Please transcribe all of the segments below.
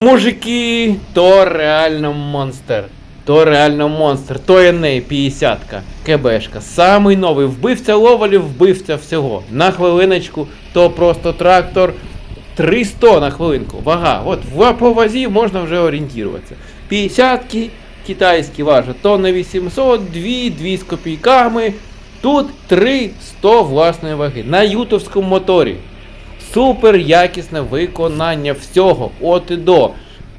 Мужики, то реально монстр. То реально монстр. То Еней, 50-ка, КБшка. Самий новий. Вбивця ловалів, вбивця всього. На хвилиночку, то просто трактор. 300 на хвилинку. Вага. От в по вазі можна вже орієнтуватися. 50-ки китайські важать тонна 800, 2, 2 з копійками. Тут 300 власної ваги. На ютовському моторі. Супер якісне виконання всього от і до.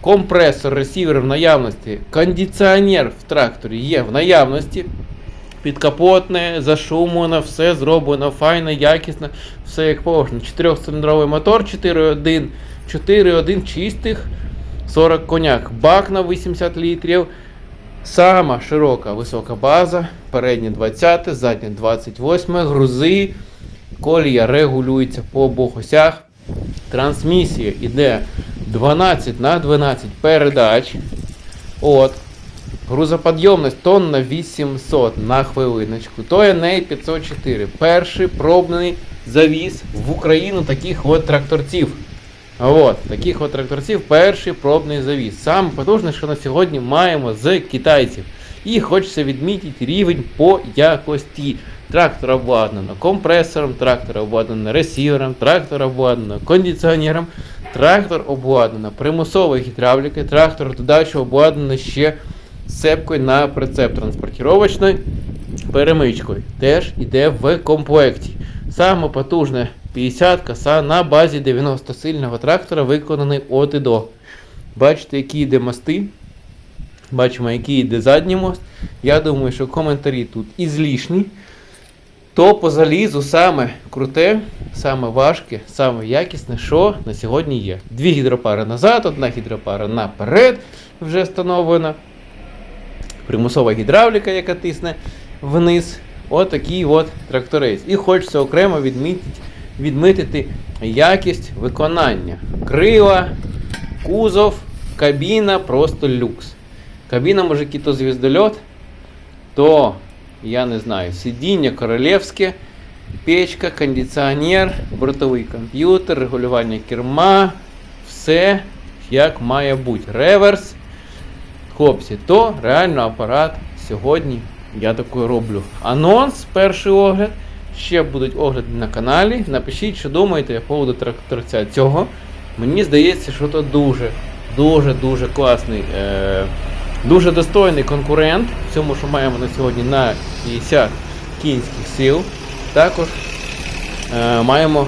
Компресор, ресівер в наявності, кондиціонер в тракторі є в наявності. Підкапотне, зашумлено, все зроблено файно, якісно, все як положено. 4-циліндровий мотор 4.1, 4.1 чистих, 40 коняк, бак на 80 літрів. Сама широка висока база, передня 20, задня 28, грузи, колія регулюється по обох осях. Трансмісія йде 12 на 12 передач. От. Грузоподйомність тонна 800 на хвилиночку. То NA 504. Перший пробний завіз в Україну таких от тракторців. От, таких от тракторців перший пробний завіз. Саме потужне, що на сьогодні маємо з китайців. І хочеться відмітити рівень по якості. Трактор обладнано компресором, трактор обладнано ресівером, трактор обладнано кондиціонером, трактор обладнано примусовою гідравлікою, трактор додачі обладнано ще сцепкою на прицеп транспортировочною перемичкою. Теж йде в комплекті. Саме потужна 50 коса на базі 90 сильного трактора виконаний от і до. Бачите, які йде мости. Бачимо, який йде задній мост. Я думаю, що коментарі тут ізлішні. То по залізу саме круте, саме важке, саме якісне, що на сьогодні є. Дві гідропари назад, одна гідропара наперед вже встановлена. Примусова гідравліка, яка тисне вниз. Отакий от тракторець. І хочеться окремо відмітити, відмітити якість виконання. Крила, кузов, кабіна просто люкс. Кабіна, мужики, то звіздольот, то, я не знаю, сидіння королівське, печка, кондиціонер, бортовий комп'ютер, регулювання керма, все як має бути. Реверс. Хлопці, то реально апарат сьогодні я такий роблю. Анонс, перший огляд. Ще будуть огляди на каналі. Напишіть, що думаєте по поводу тракторця цього. Мені здається, що то дуже, дуже, дуже класний, е, дуже достойний конкурент в цьому, що маємо на сьогодні на 50 кінських сил. Також е, маємо